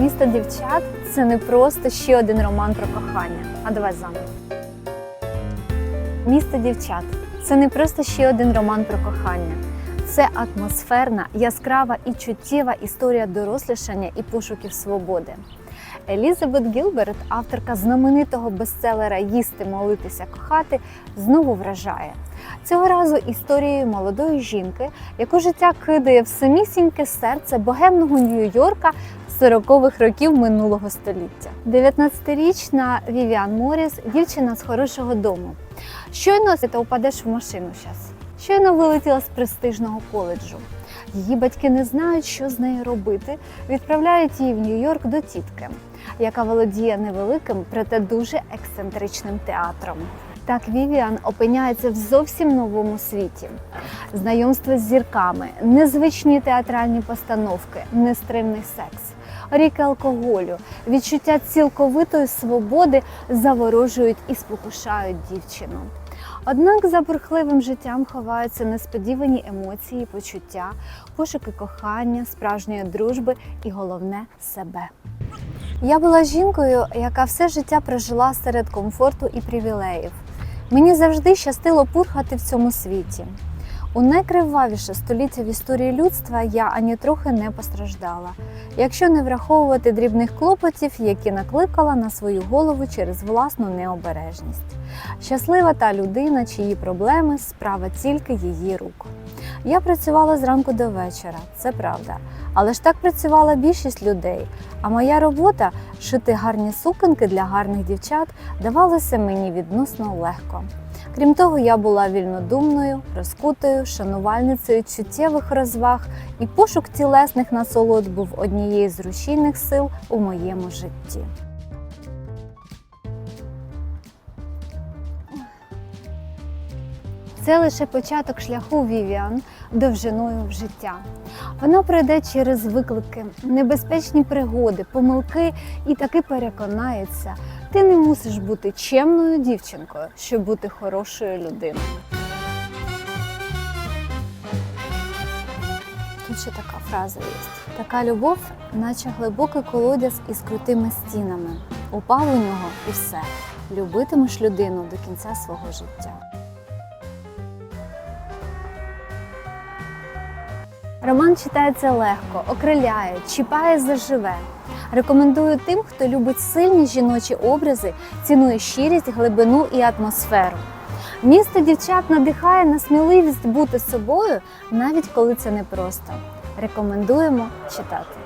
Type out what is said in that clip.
Місто дівчат це не просто ще один роман про кохання. А давай заново. Місто дівчат це не просто ще один роман про кохання. Це атмосферна, яскрава і чуттєва історія дорослішання і пошуків свободи. Елізабет Гілберт, авторка знаменитого бестселера Їсти, молитися, кохати, знову вражає. Цього разу історією молодої жінки, яку життя кидає в самісіньке серце богемного Нью-Йорка 40-х років минулого століття. 19-річна Вівіан Моріс дівчина з хорошого дому. Щойно ти упадеш в машину зараз. Щойно вилетіла з престижного коледжу. Її батьки не знають, що з нею робити. Відправляють її в Нью-Йорк до тітки, яка володіє невеликим, проте дуже ексцентричним театром. Так Вівіан опиняється в зовсім новому світі. Знайомство з зірками, незвичні театральні постановки, нестримний секс, ріки алкоголю, відчуття цілковитої свободи заворожують і спокушають дівчину. Однак за бурхливим життям ховаються несподівані емоції, почуття, пошуки кохання, справжньої дружби і головне себе. Я була жінкою, яка все життя прожила серед комфорту і привілеїв. Мені завжди щастило пурхати в цьому світі. У найкривавіше століття в історії людства я ані трохи не постраждала, якщо не враховувати дрібних клопотів, які накликала на свою голову через власну необережність. Щаслива та людина, чиї проблеми справа тільки її рук. Я працювала зранку до вечора, це правда. Але ж так працювала більшість людей. А моя робота шити гарні сукенки для гарних дівчат давалася мені відносно легко. Крім того, я була вільнодумною, розкутою, шанувальницею чуттєвих розваг, і пошук тілесних насолод був однією з рушійних сил у моєму житті. Це лише початок шляху Вівіан довжиною в життя. Вона пройде через виклики, небезпечні пригоди, помилки і таки переконається, ти не мусиш бути чемною дівчинкою, щоб бути хорошою людиною. Тут ще така фраза є. Така любов, наче глибокий колодязь із крутими стінами. Упав у нього і все. Любитимеш людину до кінця свого життя. Роман читається легко, окриляє, чіпає заживе. Рекомендую тим, хто любить сильні жіночі образи, цінує щирість, глибину і атмосферу. Місто дівчат надихає на сміливість бути собою, навіть коли це непросто. Рекомендуємо читати.